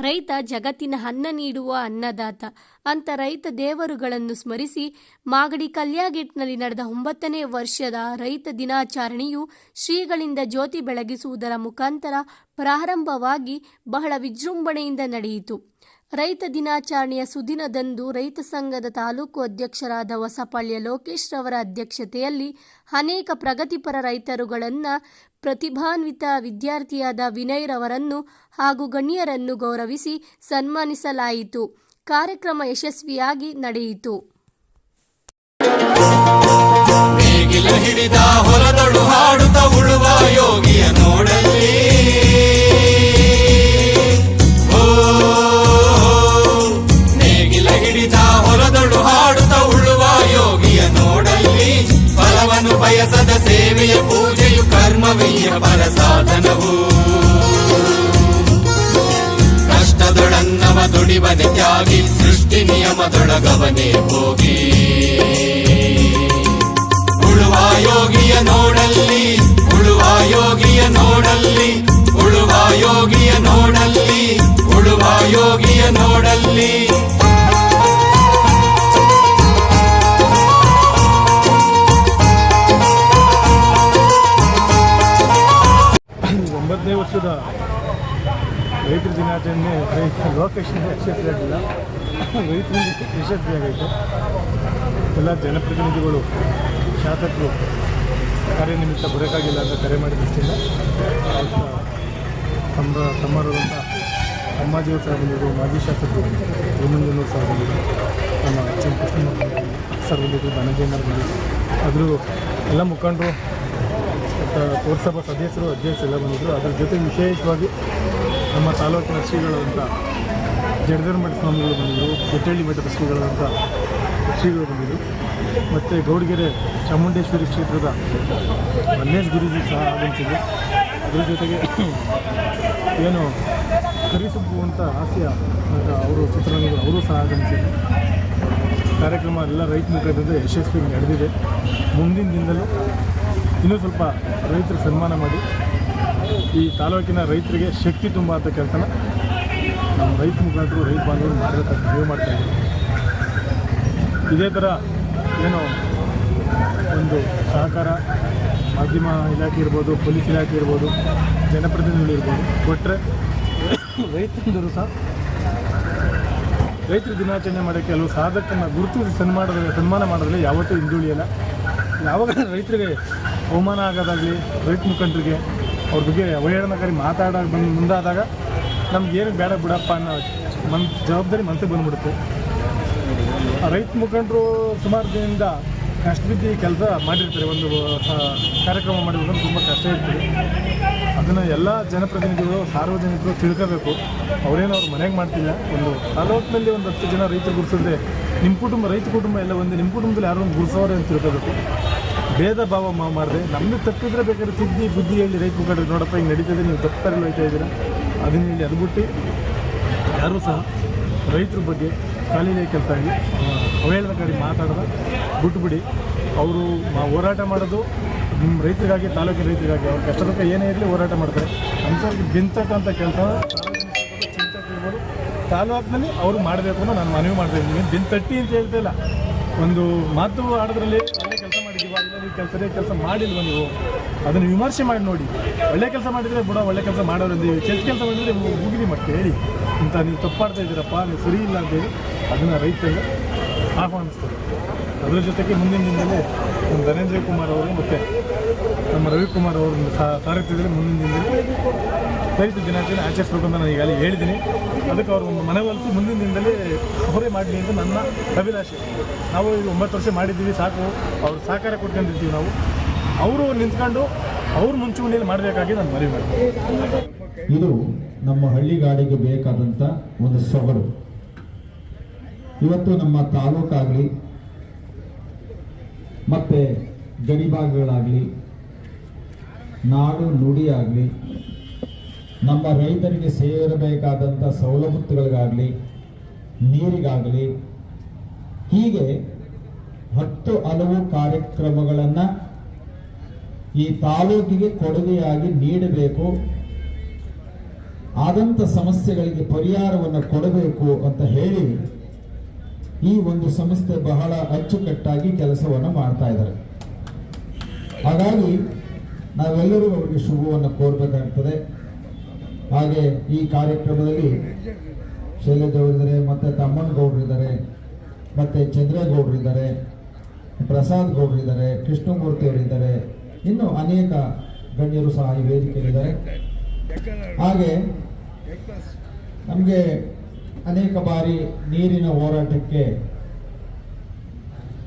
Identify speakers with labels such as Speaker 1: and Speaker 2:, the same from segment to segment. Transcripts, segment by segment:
Speaker 1: ರೈತ ಜಗತ್ತಿನ ಅನ್ನ ನೀಡುವ ಅನ್ನದಾತ. ಅಂತ ರೈತ ದೇವರುಗಳನ್ನು ಸ್ಮರಿಸಿ ಮಾಗಡಿ ಕಲ್ಯಾಗೇಟ್ನಲ್ಲಿ ನಡೆದ ಒಂಬತ್ತನೇ ವರ್ಷದ ರೈತ ದಿನಾಚರಣೆಯು ಶ್ರೀಗಳಿಂದ ಜ್ಯೋತಿ ಬೆಳಗಿಸುವುದರ ಮುಖಾಂತರ ಪ್ರಾರಂಭವಾಗಿ ಬಹಳ ವಿಜೃಂಭಣೆಯಿಂದ ನಡೆಯಿತು. ರೈತ ದಿನಾಚರಣೆಯ ಸುದಿನದಂದು ರೈತ ಸಂಘದ ತಾಲೂಕು ಅಧ್ಯಕ್ಷರಾದ ಹೊಸಪಾಳ್ಯ ಲೋಕೇಶ್ ರವರ ಅಧ್ಯಕ್ಷತೆಯಲ್ಲಿ ಅನೇಕ ಪ್ರಗತಿಪರ ರೈತರುಗಳನ್ನು ಪ್ರತಿಭಾನ್ವಿತ ವಿದ್ಯಾರ್ಥಿಯಾದ ವಿನಯ್ ರವರನ್ನು ಹಾಗೂ ಗಣ್ಯರನ್ನು ಗೌರವಿಸಿ ಸನ್ಮಾನಿಸಲಾಯಿತು. ಕಾರ್ಯಕ್ರಮ ಯಶಸ್ವಿಯಾಗಿ ನಡೆಯಿತು.
Speaker 2: ಕರ್ಮವೀಯ ಪರ ಸಾಧನವು ಕಷ್ಟದೊಡನ್ನವ ದುಡಿವನೆ ತ್ಯಾಗಿ, ಸೃಷ್ಟಿ ನಿಯಮದೊಳಗವನೇ ಹೋಗಿ ಉಳುವ ಯೋಗಿಯ ನೋಡಲ್ಲಿ, ಉಳುವ ಯೋಗಿಯ ನೋಡಲ್ಲಿ, ಉಳುವ ಯೋಗಿಯ ನೋಡಲ್ಲಿ, ಉಳುವ ಯೋಗಿಯ ನೋಡಲ್ಲಿ.
Speaker 3: ರೈತರ ದಿನಾಚರಣೆ ರೈತ ಲೋಕೇಶನ್ ಯಶಸ್ವಿಯಾಗಿಲ್ಲ ರೈತರಿಗೆ ಯಶಸ್ವಿಯಾಗೈತೆ ಎಲ್ಲ ಜನಪ್ರತಿನಿಧಿಗಳು, ಶಾಸಕರು ಕಾರ್ಯನಿಮಿತ್ತ ಬರೋಕ್ಕಾಗಿಲ್ಲ ಅಂತ ಕರೆ ಮಾಡಿದ ದೃಷ್ಟಿಯಿಂದ ತಮ್ಮ ತಮ್ಮರಾದಂಥ ಅಮ್ಮಾಜಿಯವರು ಸಹ ಬಂದಿದ್ದರು. ಮಾಜಿ ಶಾಸಕರು ಹೇಮಂಜನವರು ಸಹ ಬಂದಿದ್ದರು. ನಮ್ಮ ಅಚ್ಚಿನ ಕೃಷ್ಣ ಸರ್ ಬಂದಿದ್ದರು, ಧನಂಜಯನವರು ಬಂದಿದ್ದರು. ಅದ್ರ ಎಲ್ಲ ಮುಖಂಡರು ಪೌರಸಭಾ ಸದಸ್ಯರು, ಅಧ್ಯಕ್ಷರು ಎಲ್ಲ ಬಂದಿದ್ದರು. ಅದರ ಜೊತೆ ವಿಶೇಷವಾಗಿ ನಮ್ಮ ತಾಲೂಕಿನ ಶ್ರೀಗಳಾದಂಥ ಜಡಧರ್ಮಠ ಸ್ವಾಮಿಗಳು ಬಂದಿದ್ದರು ಬೆಟ್ಟಳ್ಳಿ ಮಠದ ಶ್ರೀಗಳಾದಂಥ ಶ್ರೀಗಳು ಬಂದಿದ್ದರು. ಮತ್ತು ಗೌಡಗೆರೆ ಚಾಮುಂಡೇಶ್ವರಿ ಕ್ಷೇತ್ರದ ಮಲ್ಲೇಶ್ ಗುರುಜಿ ಸಹ ಆಗಮಿಸಿದ್ರು ಅದ್ರ ಜೊತೆಗೆ ಏನು ಕರಿಸೊಪ್ಪು ಅಂತ ಹಾಸ್ಯ ಅವರು ಚಿತ್ರರಂಗಗಳು ಅವರು ಸಹ ಆಗಮಿಸಿದ್ರು. ಕಾರ್ಯಕ್ರಮ ಎಲ್ಲ ರೈತ ಮುಖಂಡರಿಂದ ಯಶಸ್ವಿ ನಡೆದಿದೆ. ಮುಂದಿನ ದಿನದಲ್ಲೂ ಇನ್ನೂ ಸ್ವಲ್ಪ ರೈತರು ಸನ್ಮಾನ ಮಾಡಿ ಈ ತಾಲೂಕಿನ ರೈತರಿಗೆ ಶಕ್ತಿ ತುಂಬ ಅಂತ ಕೆಲಸನ ನಮ್ಮ ರೈತ ಮುಖಂಡರು, ರೈತ ಬಾಂಧವರು ನೀವು ಮಾಡ್ತಾ ಇದ್ದೀವಿ ಇದೇ ಥರ ಏನು ಒಂದು ಸಹಕಾರ ಮಾಧ್ಯಮ ಇಲಾಖೆ ಇರ್ಬೋದು, ಪೊಲೀಸ್ ಇಲಾಖೆ ಇರ್ಬೋದು, ಜನಪ್ರತಿನಿಧಿಗಳು ಇರ್ಬೋದು ಕೊಟ್ಟರೆ ರೈತಂದರು ಸಹ ರೈತರ ದಿನಾಚರಣೆ ಮಾಡೋಕ್ಕೆ ಕೆಲವು ಸಾಧಕನ್ನು ಗುರುತಿಸಿ ಸನ್ಮಾನ ಸನ್ಮಾನ ಮಾಡೋದ್ರಲ್ಲಿ ಯಾವತ್ತೂ ಹಿಂದುಳಿಯಲ್ಲ. ಯಾವಾಗ ರೈತರಿಗೆ ಅವಮಾನ ಆಗೋದಾಗಲಿ, ರೈತ ಮುಖಂಡರಿಗೆ ಅವ್ರ ಬಗ್ಗೆ ಅವಹೇಳನಕಾರಿ ಮಾತಾಡೋಕೆ ಬಂದು ಮುಂದಾದಾಗ ನಮ್ಗೆ ಏನು ಬೇಡ ಬಿಡಪ್ಪ ಅನ್ನೋ ಮನ್ ಜವಾಬ್ದಾರಿ ಮನಸ್ಸಿಗೆ ಬಂದ್ಬಿಡುತ್ತೆ. ರೈತ ಮುಖಂಡರು ಸುಮಾರು ದಿನದಿಂದ ಕಷ್ಟ ಬಿದ್ದು ಕೆಲಸ ಮಾಡಿರ್ತಾರೆ. ಒಂದು ಕಾರ್ಯಕ್ರಮ ಮಾಡಿರೋದು ತುಂಬ ಕಷ್ಟ ಇರ್ತದೆ. ಅದನ್ನು ಎಲ್ಲ ಜನಪ್ರತಿನಿಧಿಗಳು, ಸಾರ್ವಜನಿಕರು ತಿಳ್ಕೋಬೇಕು. ಅವರೇನು ಅವ್ರು ಮನೆಗೆ ಮಾಡ್ತಿಲ್ಲ. ಒಂದು ತಾಲೂಕಿನಲ್ಲಿ ಒಂದು ಹತ್ತು ಜನ ರೈತರು ಗುರುಸಿದ್ರೆ ನಿಮ್ಮ ಕುಟುಂಬ, ರೈತ ಕುಟುಂಬ ಎಲ್ಲ ಒಂದು ನಿಮ್ಮ ಕುಟುಂಬದಲ್ಲಿ ಯಾರೋ ಒಂದು ಅಂತ ತಿಳ್ಕೋಬೇಕು. ಭೇದ ಭಾವ ಮಾಡಿದೆ ನಮ್ಮದು ತಪ್ಪಿದ್ರೆ ಬೇಕಾದ್ರೆ ತಿದ್ದಿ ಬುದ್ಧಿ ಹೇಳಿ ರೈತ ಮುಖಂಡರು ನೋಡಪ್ಪ, ಹಿಂಗೆ ನಡೀತದೆ, ನೀವು ತಪ್ಪರಲ್ಲಿ ಹೋಯ್ತಾ ಇದ್ದೀರಾ? ಅದನ್ನ ಹೇಳಿ ಅದ್ಬಿಟ್ಟು ಯಾರೂ ಸಹ ರೈತರ ಬಗ್ಗೆ ಕಾಲಿನ ಕೆಲಸ ಆಗಿ ಕಡೆ ಮಾತಾಡೋದು. ಬಿಟ್ಬಿಡಿ. ಅವರು ಹೋರಾಟ ಮಾಡೋದು ನಿಮ್ಮ ರೈತರಿಗಾಗಿ, ತಾಲೂಕಿನ ರೈತರಿಗಾಗಿ. ಅವ್ರ ಕಷ್ಟ ಸುಖ ಏನೇ ಇರಲಿ ಹೋರಾಟ ಮಾಡ್ತಾರೆ. ಅಂಥವ್ರಿಗೆ ಬೆಂತಕ್ಕಂಥ ಕೆಲಸ ಚಿಂತಕರಿರ್ಬೋದು ತಾಲೂಕಿನಲ್ಲಿ ಅವರು ಮಾಡಬೇಕು ಅನ್ನೋ ನಾನು ಮನವಿ ಮಾಡ್ತಾ ಇದ್ದೀನಿ. ಬಿಂತಟ್ಟಿ ಅಂತ ಹೇಳ್ತಾ ಇಲ್ಲ. ಒಂದು ಮಾತು ಆಡೋದ್ರಲ್ಲಿ ಒಳ್ಳೆ ಕೆಲಸ ಮಾಡಿದ್ದೀವಿ. ಕೆಲಸ ಕೆಲಸ ಮಾಡಿಲ್ವ ನೀವು? ಅದನ್ನು ವಿಮರ್ಶೆ ಮಾಡಿ ನೋಡಿ. ಒಳ್ಳೆ ಕೆಲಸ ಮಾಡಿದರೆ ಬುಡ, ಒಳ್ಳೆ ಕೆಲಸ ಮಾಡೋದ್ರಿಂದ ಕೆಟ್ಟ ಕೆಲಸ ಮಾಡಿದರೆ ಮುಗಿದಿ ಮತ್ತೆ, ಹೇಳಿ. ಇಂಥ ನೀವು ತಪ್ಪಾಡ್ತಾ ಇದ್ದೀರಪ್ಪ, ನೀವು ಸರಿ ಇಲ್ಲ ಅಂತೇಳಿ ಅದನ್ನು ರೈತರಿಗೆ ಆಹ್ವಾನಿಸ್ತಾರೆ. ಅದರ ಜೊತೆಗೆ ಮುಂದಿನ ದಿನದಲ್ಲಿ ನಮ್ಮ ಧನಂಜಯ ಕುಮಾರ್ ಅವರು ಮತ್ತು ನಮ್ಮ ರವಿಕುಮಾರ್ ಅವರ ಸಾರಥ್ಯದಲ್ಲಿ ಮುಂದಿನ ದಿನದಲ್ಲಿ ರೈತ ದಿನಾಚರಣೆ ಆಚರಿಸಬೇಕು ಅಂತ ನಾನು ಈಗಾಗಲೇ ಹೇಳಿದ್ದೀನಿ. ಅದಕ್ಕೆ ಅವರು ಒಂದು ಮನವೊಲಿಸಿ ಮುಂದಿನ ದಿನದಲ್ಲಿ ಅವರೇ ಮಾಡಲಿ ಅಂತ ನನ್ನ ಅಭಿಲಾಷೆ. ನಾವು ಈಗ ಒಂಬತ್ತು ವರ್ಷ ಮಾಡಿದ್ದೀವಿ, ಸಾಕು. ಅವ್ರು ಸಹಕಾರ ಕೊಟ್ಕೊಂಡಿರ್ತೀವಿ ನಾವು. ಅವರು ನಿಂತ್ಕೊಂಡು ಅವ್ರ ಮುಂಚೂಣಿಯಲ್ಲಿ ಮಾಡಬೇಕಾಗಿ ನಾನು ಮನವಿ ಮಾಡ್ತೀನಿ.
Speaker 4: ಇದು ನಮ್ಮ ಹಳ್ಳಿಗಾಡಿಗೆ ಬೇಕಾದಂಥ ಒಂದು ಸೊಗಡು. ಇವತ್ತು ನಮ್ಮ ತಾಲೂಕಾಗಲಿ, ಮತ್ತು ಗಡಿಭಾಗಗಳಾಗಲಿ ನಾಡು ನುಡಿಯಾಗಲಿ ನಮ್ಮ ರೈತರಿಗೆ ಸೇರಬೇಕಾದಂಥ ಸವಲತ್ತುಗಳಿಗಾಗಲಿ ನೀರಿಗಾಗಲಿ, ಹೀಗೆ ಹತ್ತು ಹಲವು ಕಾರ್ಯಕ್ರಮಗಳನ್ನು ಈ ತಾಲೂಕಿಗೆ ಕೊಡುಗೆಯಾಗಿ ನೀಡಬೇಕು. ಆದಂಥ ಸಮಸ್ಯೆಗಳಿಗೆ ಪರಿಹಾರವನ್ನು ಕೊಡಬೇಕು ಅಂತ ಹೇಳಿ ಈ ಒಂದು ಸಂಸ್ಥೆ ಬಹಳ ಅಚ್ಚುಕಟ್ಟಾಗಿ ಕೆಲಸವನ್ನು ಮಾಡ್ತಾ ಇದ್ದಾರೆ. ಹಾಗಾಗಿ ನಾವೆಲ್ಲರೂ ಅವರಿಗೆ ಶುಭವನ್ನು ಕೋರ್ಬೇಕಾಗ್ತದೆ. ಹಾಗೆ ಈ ಕಾರ್ಯಕ್ರಮದಲ್ಲಿ ಶೈಲಜವರಿದ್ದಾರೆ ಮತ್ತೆ ತಮ್ಮಣ್ಣ ಮತ್ತು ಚಂದ್ರೇಗೌಡರಿದ್ದಾರೆ ಪ್ರಸಾದ್ ಗೌಡರಿದ್ದಾರೆ ಕೃಷ್ಣಮೂರ್ತಿ ಅವರಿದ್ದಾರೆ ಇನ್ನು ಅನೇಕ ಗಣ್ಯರು ಸಹ ಈ ವೇದಿಕೆಯಲ್ಲಿದ್ದಾರೆ. ಹಾಗೆ ನಮಗೆ ಅನೇಕ ಬಾರಿ ನೀರಿನ ಹೋರಾಟಕ್ಕೆ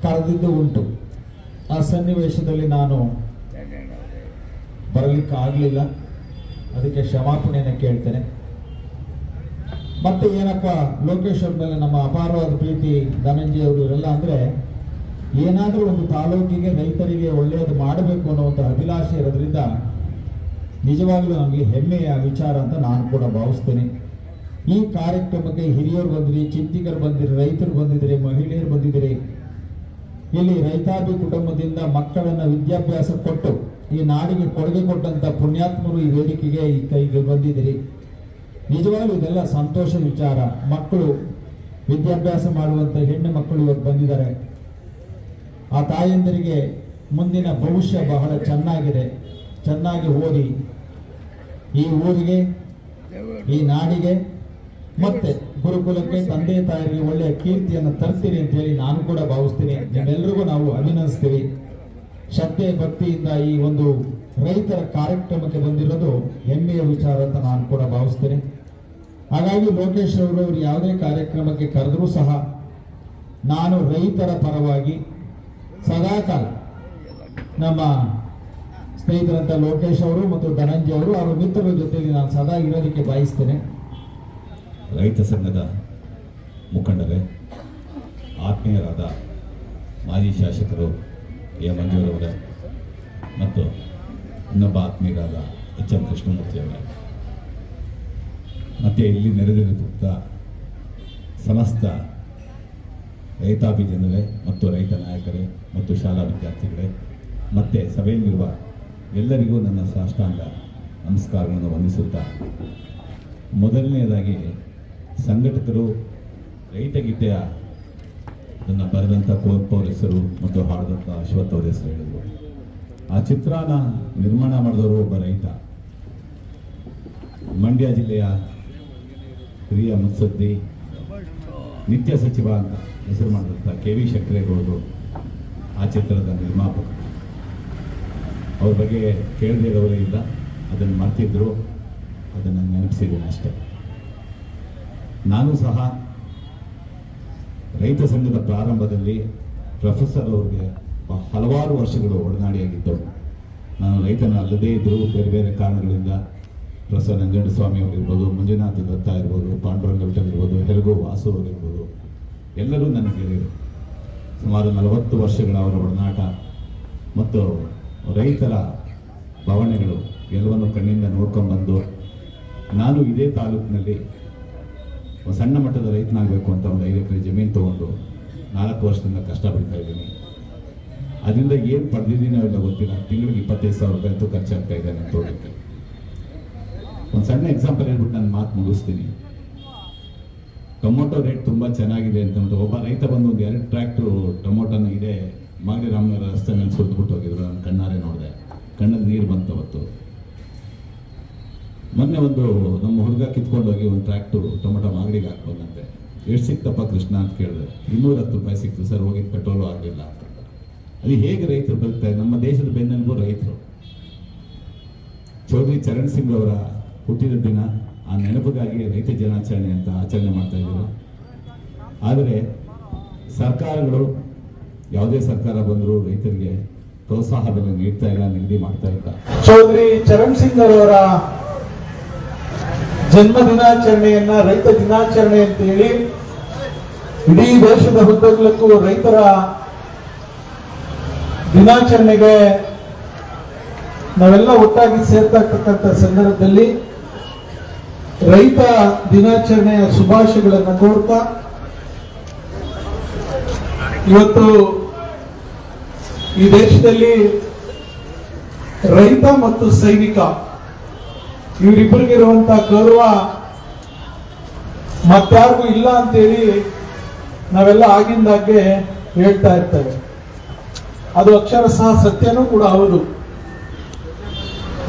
Speaker 4: ಕರೆದಿದ್ದು ಉಂಟು. ಆ ಸನ್ನಿವೇಶದಲ್ಲಿ ನಾನು ಬರಲಿಕ್ಕೆ ಆಗಲಿಲ್ಲ. ಅದಕ್ಕೆ ಕ್ಷಮಾಪಣೆಯನ್ನು ಕೇಳ್ತೇನೆ. ಮತ್ತೆ ಏನಪ್ಪ, ಲೋಕೇಶ್ ಅವ್ರ ಮೇಲೆ ನಮ್ಮ ಅಪಾರವಾದ ಪ್ರೀತಿ ಧನಂಜಯ ಅವರು ಇವರೆಲ್ಲ ಅಂದ್ರೆ ಏನಾದರೂ ಒಂದು ತಾಲೂಕಿಗೆ ರೈತರಿಗೆ ಒಳ್ಳೆಯದು ಮಾಡಬೇಕು ಅನ್ನುವಂಥ ಅಭಿಲಾಷೆ ಇರೋದ್ರಿಂದ ನಿಜವಾಗಲೂ ನಮಗೆ ಹೆಮ್ಮೆಯ ವಿಚಾರ ಅಂತ ನಾನು ಕೂಡ ಭಾವಿಸ್ತೇನೆ. ಈ ಕಾರ್ಯಕ್ರಮಕ್ಕೆ ಹಿರಿಯರು ಬಂದಿರಿ ಚಿಂತಿಕರು ಬಂದಿರಿ, ರೈತರು ಬಂದಿದ್ದೀರಿ ಮಹಿಳೆಯರು ಬಂದಿದ್ದೀರಿ ಇಲ್ಲಿ ರೈತಾಪಿ ಕುಟುಂಬದಿಂದ ಮಕ್ಕಳನ್ನ ವಿದ್ಯಾಭ್ಯಾಸ ಕೊಟ್ಟು ಈ ನಾಡಿಗೆ ಕೊಡುಗೆ ಕೊಟ್ಟಂತ ಪುಣ್ಯಾತ್ಮರು ಈ ವೇದಿಕೆಗೆ ಈ ಕೈಗೆ ಬಂದಿದ್ದೀರಿ. ನಿಜವಾಗ್ಲೂ ಇದೆಲ್ಲ ಸಂತೋಷ ವಿಚಾರ. ಮಕ್ಕಳು ವಿದ್ಯಾಭ್ಯಾಸ ಮಾಡುವಂತ ಹೆಣ್ಣು ಮಕ್ಕಳು ಇವತ್ತು ಬಂದಿದ್ದಾರೆ. ಆ ತಾಯಂದಿರಿಗೆ ಮುಂದಿನ ಭವಿಷ್ಯ ಬಹಳ ಚೆನ್ನಾಗಿದೆ. ಚೆನ್ನಾಗಿ ಓದಿ. ಈ ಊರಿಗೆ, ಈ ನಾಡಿಗೆ, ಮತ್ತೆ ಗುರುಕುಲಕ್ಕೆ ತಂದೆ ತಾಯಿಗೆ ಒಳ್ಳೆಯ ಕೀರ್ತಿಯನ್ನು ತರ್ತೀರಿ ಅಂತ ಹೇಳಿ ನಾನು ಕೂಡ ಭಾವಿಸ್ತೀನಿ. ನಿಮ್ಮೆಲ್ಲರಿಗೂ ನಾವು ಅಭಿನಂದಿಸ್ತೀವಿ. ಶ್ರದ್ಧೆ, ಭಕ್ತಿಯಿಂದ ಈ ಒಂದು ರೈತರ ಕಾರ್ಯಕ್ರಮಕ್ಕೆ ಬಂದಿರೋದು ಹೆಮ್ಮೆಯ ವಿಚಾರ ಅಂತ ನಾನು ಕೂಡ ಭಾವಿಸ್ತೇನೆ. ಹಾಗಾಗಿ ಲೋಕೇಶ್ ಅವರು ಅವರು ಯಾವುದೇ ಕಾರ್ಯಕ್ರಮಕ್ಕೆ ಕರೆದರೂ ಸಹ ನಾನು ರೈತರ ಪರವಾಗಿ ಸದಾಕಾಲ ನಮ್ಮ ಸ್ನೇಹಿತರಂತ ಲೋಕೇಶ್ ಅವರು ಮತ್ತು ಧನಂಜಯ ಅವರು, ಅವರ ಮಿತ್ರರ ಜೊತೆಗೆ ನಾನು ಸದಾ ಇರೋದಕ್ಕೆ ಬಯಸ್ತೇನೆ
Speaker 5: ರೈತ ಸಂಘದ ಮುಖಂಡರೇ, ಆತ್ಮೀಯರಾದ ಮಾಜಿ ಶಾಸಕರು ಎ ಮಂಜೂರವರೇ ಮತ್ತು ಇನ್ನೊಬ್ಬ ಆತ್ಮೀಯರಾದ ಎಚ್ ಎಂ ಕೃಷ್ಣಮೂರ್ತಿಯವರೇ ಮತ್ತು ಇಲ್ಲಿ ನೆರೆದಿರುತ್ತ ಸಮಸ್ತ ರೈತಾಪಿ ಜನರೇ ಮತ್ತು ರೈತ ನಾಯಕರೇ ಮತ್ತು ಶಾಲಾ ವಿದ್ಯಾರ್ಥಿಗಳೇ, ಮತ್ತು ಸಭೆಯಲ್ಲಿರುವ ಎಲ್ಲರಿಗೂ ನನ್ನ ಸಾಷ್ಟಾಂಗ ನಮಸ್ಕಾರಗಳನ್ನು ವಂದಿಸುತ್ತಾ, ಮೊದಲನೆಯದಾಗಿ ಸಂಘಟಕರು ರೈತಗೀತೆಯ ಅದನ್ನು ಬರೆದಂಥ ಕುವೆಂಪು ಅವ್ರ ಹೆಸರು ಮತ್ತು ಹಾಡಿದಂಥ ಅಶ್ವಥ್ ಅವ್ರ ಹೆಸರು ಹೇಳಿದ್ರು. ಆ ಚಿತ್ರನ ನಿರ್ಮಾಣ ಮಾಡಿದವರು ಒಬ್ಬ ರೈತ. ಮಂಡ್ಯ ಜಿಲ್ಲೆಯ ಹಿರಿಯ ಮುತ್ಸದ್ದಿ, ನಿತ್ಯ ಸಚಿವ ಅಂತ ಹೆಸರು ಮಾಡಿದಂಥ ಕೆ ವಿ ಶಂಕರೇಗೌಡರು ಆ ಚಿತ್ರದ ನಿರ್ಮಾಪಕರು ಅವ್ರ ಬಗ್ಗೆ ಕೇಳದೇ ಇರೋರೇ ಇಲ್ಲ, ಅದನ್ನು ಮರ್ತಿದ್ರು, ಅದನ್ನು ನೆನಪಿಸಿದ್ದೀನಿ ಅಷ್ಟೇ. ನಾನು ಸಹ ರೈತ ಸಂಘದ ಪ್ರಾರಂಭದಲ್ಲಿ ಪ್ರೊಫೆಸರ್ ಅವ್ರಿಗೆ ಹಲವಾರು ವರ್ಷಗಳು ಒಡನಾಡಿಯಾಗಿದ್ದವು. ನಾನು ರೈತನ ಅಲ್ಲದೇ ಇದ್ದರೂ ಬೇರೆ ಬೇರೆ ಕಾರಣಗಳಿಂದ ಪ್ರೊಫೆಸರ್ ನಂಜನಸ್ವಾಮಿ ಅವರಿರ್ಬೋದು, ಮಂಜುನಾಥ ದತ್ತ ಇರ್ಬೋದು, ಪಾಂಡುರಂಗ ಇರ್ಬೋದು ಹೆರಗೋ ವಾಸು ಅವರಿರ್ಬೋದು, ಎಲ್ಲರೂ ನನ್ನ ಗೆಳೆಯರು. ಸುಮಾರು ನಲವತ್ತು ವರ್ಷಗಳ ಅವರ ಒಡನಾಟ ಮತ್ತು ರೈತರ ಭಾವನೆಗಳು ಎಲ್ಲವನ್ನು ಕಣ್ಣಿಂದ ನೋಡ್ಕೊಂಡ್ಬಂದು, ನಾನು ಇದೇ ತಾಲೂಕಿನಲ್ಲಿ ಒಂದು ಸಣ್ಣ ಮಟ್ಟದ ರೈತನಾಗಬೇಕು ಅಂತ ಒಂದು ಐದು ಎಕರೆ ಜಮೀನು ತೊಗೊಂಡು ನಾಲ್ಕು ವರ್ಷದಿಂದ ಕಷ್ಟ ಬಿಡ್ತಾ ಇದ್ದೀನಿ. ಅದರಿಂದ ಏನು ಪಡೆದಿದ್ದೀನಿ ಅವೆಲ್ಲ ಗೊತ್ತಿಲ್ಲ. ತಿಂಗಳಿಗೆ ಇಪ್ಪತ್ತೈದು ಸಾವಿರ ರೂಪಾಯಿ ಅಂತೂ ಖರ್ಚಾಗ್ತಾ ಇದೆ ನನ್ನ ತೋಟಕ್ಕೆ. ಒಂದು ಸಣ್ಣ ಎಕ್ಸಾಂಪಲ್ ಹೇಳ್ಬಿಟ್ಟು ನಾನು ಮಾತು ಮುಗಿಸ್ತೀನಿ. ಟೊಮೊಟೊ ರೇಟ್ ತುಂಬ ಚೆನ್ನಾಗಿದೆ ಅಂತ ಅಂದ್ರೆ ಒಬ್ಬ ರೈತ ಬಂದು ಒಂದು ಎರಡು ಟ್ರ್ಯಾಕ್ಟ್ರು ಟೊಮೊಟೊನ ಇದೆ. ಮಾಗಡಿ ರಾಮನಗರ ರಸ್ತೆ ಮೇಲೆ ಸುರಿದ್ಬಿಟ್ಟು ಹೋಗಿದ್ರು. ನಾನು ಕಣ್ಣಾರೆ ನೋಡಿದೆ. ಕಣ್ಣಲ್ಲಿ ನೀರು ಬಂತು ಅವತ್ತು. ಮೊನ್ನೆ ಒಂದು ನಮ್ಮ ಹುಡುಗ ಕಿತ್ಕೊಂಡು ಹೋಗಿ ಒಂದು ಟ್ರ್ಯಾಕ್ಟು ಟೊಮೊಟೊ ಮಾಗಡಿಗೆ ಹಾಕ್ಬೋದಂತೆ ಎಷ್ಟು ಸಿಕ್ತಪ್ಪ ಕೃಷ್ಣ ಅಂತ ಕೇಳಿದೆ. ಇನ್ನೂರ ಹತ್ತು ರೂಪಾಯಿ ಸಿಕ್ತು, ಸರ್, ಹೋಗಿ ಪೆಟ್ರೋಲು ಆಗಲಿಲ್ಲ ಅಂತ. ಅದು ಹೇಗೆ ರೈತರು ಬದುಕ್ತಾರೆ ನಮ್ಮ ದೇಶದ ಬೆನ್ನೆಲುಬು ರೈತರು. ಚೌಧರಿ ಚರಣ್ ಸಿಂಗ್ ಅವರ ಹುಟ್ಟಿದ ದಿನ, ಆ ನೆನಪಿಗಾಗಿ ರೈತ ಜನಾಚರಣೆ ಅಂತ ಆಚರಣೆ ಮಾಡ್ತಾ ಇದ್ದಾರೆ. ಆದರೆ ಸರ್ಕಾರಗಳು, ಯಾವುದೇ ಸರ್ಕಾರ ಬಂದರೂ ರೈತರಿಗೆ ಪ್ರೋತ್ಸಾಹ ಬೆಲೆ ನೀಡ್ತಾ ಇಲ್ಲ, ನಿಗದಿ ಮಾಡ್ತಾ ಇಲ್ಲ.
Speaker 6: ಚೌಧರಿ ಚರಣ್ ಸಿಂಗ್ ಅವರ ಜನ್ಮ ದಿನಾಚರಣೆಯನ್ನ, ರೈತ ದಿನಾಚರಣೆ ಅಂತ ಹೇಳಿ ಇಡೀ ದೇಶದ ಉದ್ದಗಲಕ್ಕೂ ರೈತರ ದಿನಾಚರಣೆಗೆ ನಾವೆಲ್ಲ ಒಟ್ಟಾಗಿ ಸೇರ್ತಕ್ಕಂಥ ಸಂದರ್ಭದಲ್ಲಿ ರೈತ ದಿನಾಚರಣೆಯ ಶುಭಾಶಯಗಳನ್ನು ಕೋರ್ತಾ, ಇವತ್ತು ಈ ದೇಶದಲ್ಲಿ ರೈತ ಮತ್ತು ಸೈನಿಕ ಇವರಿಬ್ಬರಿಗಿರುವಂತ ಗೌರವ ಮತ್ತಾರಿಗೂ ಇಲ್ಲ ಅಂತೇಳಿ ನಾವೆಲ್ಲ ಆಗಿಂದಾಗೆ ಹೇಳ್ತಾ ಇರ್ತೇವೆ. ಅದು ಅಕ್ಷರಶಃ ಸತ್ಯನೂ ಕೂಡ ಹೌದು.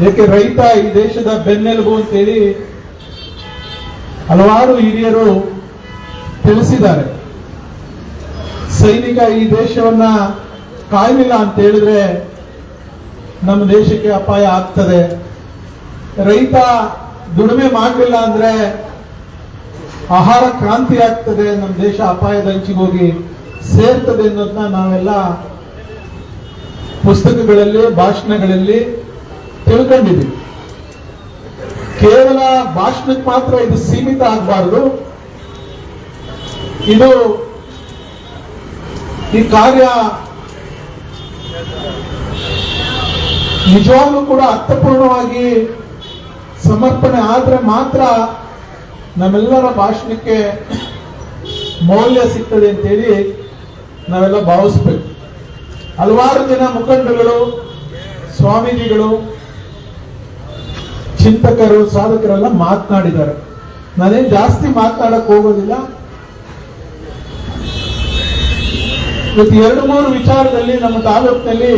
Speaker 6: ಏಕೆ ರೈತ ಈ ದೇಶದ ಬೆನ್ನೆಲುಬು ಅಂತೇಳಿ ಹಲವಾರು ಹಿರಿಯರು ತಿಳಿಸಿದ್ದಾರೆ. ಸೈನಿಕ ಈ ದೇಶವನ್ನ ಕಾಯಲಿಲ್ಲ ಅಂತ ಹೇಳಿದ್ರೆ ನಮ್ಮ ದೇಶಕ್ಕೆ ಅಪಾಯ ಆಗ್ತದೆ. ರೈತ ದುಡಿಮೆ ಮಾಡಲಿಲ್ಲ ಅಂದ್ರೆ ಆಹಾರ ಕ್ರಾಂತಿ ಆಗ್ತದೆ ನಮ್ಮ ದೇಶ ಅಪಾಯದ ಅಂಚಿಗೆ ಹೋಗಿ ಸೇರ್ತದೆ ಅನ್ನೋದನ್ನ ನಾವೆಲ್ಲ ಪುಸ್ತಕಗಳಲ್ಲಿ, ಭಾಷಣಗಳಲ್ಲಿ ತಿಳ್ಕೊಂಡಿದ್ದೀವಿ. ಕೇವಲ ಭಾಷಣಕ್ಕೆ ಮಾತ್ರ ಇದು ಸೀಮಿತ ಆಗಬಾರ್ದು. ಇದು ಈ ಕಾರ್ಯ ನಿಜವಾಗ್ಲೂ ಕೂಡ ಅರ್ಥಪೂರ್ಣವಾಗಿ ಸಮರ್ಪಣೆ ಆದ್ರೆ ಮಾತ್ರ ನಮ್ಮೆಲ್ಲರ ಭಾಷಣಕ್ಕೆ ಮೌಲ್ಯ ಸಿಗ್ತದೆ ಅಂತೇಳಿ ನಾವೆಲ್ಲ ಭಾವಿಸ್ಬೇಕು. ಹಲವಾರು ಜನ ಮುಖಂಡಗಳು ಸ್ವಾಮೀಜಿಗಳು, ಚಿಂತಕರು, ಸಾಧಕರೆಲ್ಲ ಮಾತನಾಡಿದ್ದಾರೆ. ನಾನೇನು ಜಾಸ್ತಿ ಮಾತನಾಡಕ್ ಹೋಗೋದಿಲ್ಲ. ಇವತ್ತು ಎರಡು ಮೂರು ವಿಚಾರದಲ್ಲಿ ನಮ್ಮ ತಾಲೂಕಿನಲ್ಲಿ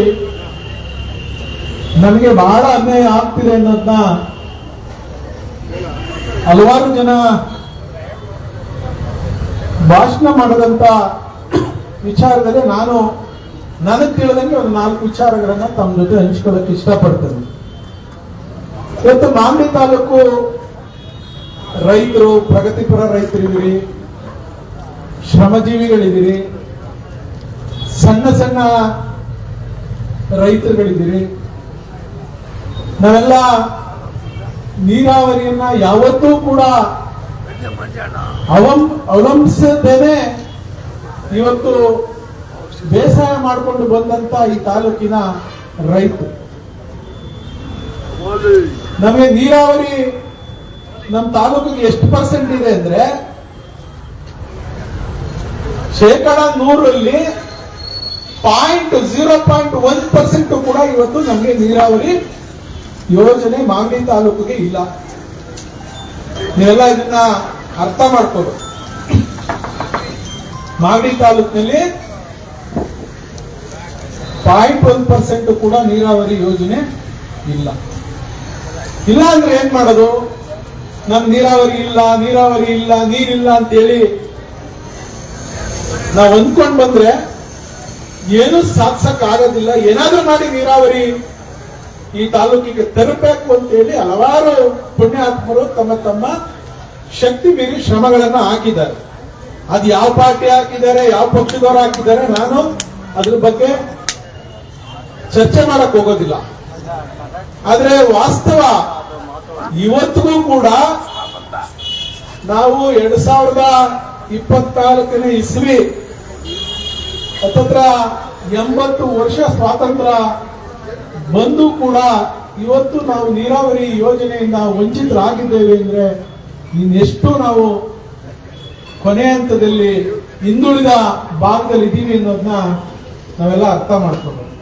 Speaker 6: ನಮಗೆ ಬಹಳ ಅನ್ಯಾಯ ಆಗ್ತಿದೆ ಅನ್ನೋದನ್ನ ಹಲವಾರು ಜನ ಭಾಷಣ ಮಾಡದಂತ ವಿಚಾರದಲ್ಲಿ ನಾನು, ನನಗೆ ತಿಳಿದಂಗೆ ಒಂದು ನಾಲ್ಕು ವಿಚಾರಗಳನ್ನ ತಮ್ಮ ಜೊತೆ ಹಂಚ್ಕೊಳ್ಳೋಕೆ ಇಷ್ಟಪಡ್ತೇನೆ. ಇವತ್ತು ಮಾಗಡಿ ತಾಲೂಕು ರೈತರು, ಪ್ರಗತಿಪರ ರೈತರಿದ್ದೀರಿ, ಶ್ರಮಜೀವಿಗಳಿದ್ದೀರಿ, ಸಣ್ಣ ಸಣ್ಣ ರೈತರುಗಳಿದ್ದೀರಿ. ನಾವೆಲ್ಲ ನೀರಾವರಿಯನ್ನ ಯಾವತ್ತೂ ಕೂಡ ಅವಂ, ಅವಲಂಬಿಸದೇನೆ ಇವತ್ತು ಬೇಸಾಯ ಮಾಡಿಕೊಂಡು ಬಂದಂತ ಈ ತಾಲೂಕಿನ ರೈತ ನಮಗೆ ನೀರಾವರಿ ನಮ್ಮ ತಾಲೂಕಿಗೆ ಎಷ್ಟು ಪರ್ಸೆಂಟ್ ಇದೆ ಅಂದ್ರೆ ಶೇಕಡ ನೂರಲ್ಲಿ point zero point one percent ಕೂಡ ಇವತ್ತು ನಮಗೆ ನೀರಾವರಿ ಯೋಜನೆ ಮಾಗಡಿ ತಾಲೂಕಿಗೆ ಇಲ್ಲ. ನೀವೆಲ್ಲ ಇದನ್ನ ಅರ್ಥ ಮಾಡ್ಕೋದು ಮಾಗಡಿ ತಾಲೂಕಿನಲ್ಲಿ ಪಾಯಿಂಟ್ ಒಂದು ಪರ್ಸೆಂಟ್ ಕೂಡ ನೀರಾವರಿ ಯೋಜನೆ ಇಲ್ಲ. ಇಲ್ಲ ಅಂದ್ರೆ ಏನ್ ಮಾಡೋದು? ನಮ್ ನೀರಾವರಿ ಇಲ್ಲ ನೀರಾವರಿ ಇಲ್ಲ, ನೀರಿಲ್ಲ ಅಂತೇಳಿ ನಾವು ಅಂದ್ಕೊಂಡ್ ಬಂದ್ರೆ ಏನು ಸಾಧಿಸಕ್ ಆಗೋದಿಲ್ಲ. ಏನಾದ್ರೂ ಮಾಡಿ ನೀರಾವರಿ ಈ ತಾಲೂಕಿಗೆ ತರಬೇಕು ಅಂತೇಳಿ ಹಲವಾರು ಪುಣ್ಯಾತ್ಮರು ತಮ್ಮ ತಮ್ಮ ಶಕ್ತಿ ಮೀರಿ ಶ್ರಮಗಳನ್ನು ಹಾಕಿದ್ದಾರೆ. ಅದು ಯಾವ ಪಾರ್ಟಿ ಹಾಕಿದ್ದಾರೆ, ಯಾವ ಪಕ್ಷದವರು ಹಾಕಿದ್ದಾರೆ, ನಾನು ಅದ್ರ ಬಗ್ಗೆ ಚರ್ಚೆ ಮಾಡಕ್ ಹೋಗೋದಿಲ್ಲ. ಆದ್ರೆ ವಾಸ್ತವ ಇವತ್ತಿಗೂ ಕೂಡ ನಾವು ಎರಡ್ ಸಾವಿರದ ಇಪ್ಪತ್ನಾಲ್ಕನೇ ಇಸ್ವಿ, ಹತ್ತತ್ರ ಎಂಬತ್ತು ವರ್ಷ ಸ್ವಾತಂತ್ರ್ಯ ಬಂದು ಕೂಡ ಇವತ್ತು ನಾವು ನೀರಾವರಿ ಯೋಜನೆಯಿಂದ ವಂಚಿತರಾಗಿದ್ದೇವೆ ಅಂದ್ರೆ ಇನ್ನೆಷ್ಟು ನಾವು ಕೊನೆ ಹಂತದಲ್ಲಿ ಹಿಂದುಳಿದ ಭಾಗದಲ್ಲಿ ಇದ್ದೀವಿ ಅನ್ನೋದನ್ನ ನಾವೆಲ್ಲ ಅರ್ಥ ಮಾಡ್ಕೋಬೇಕು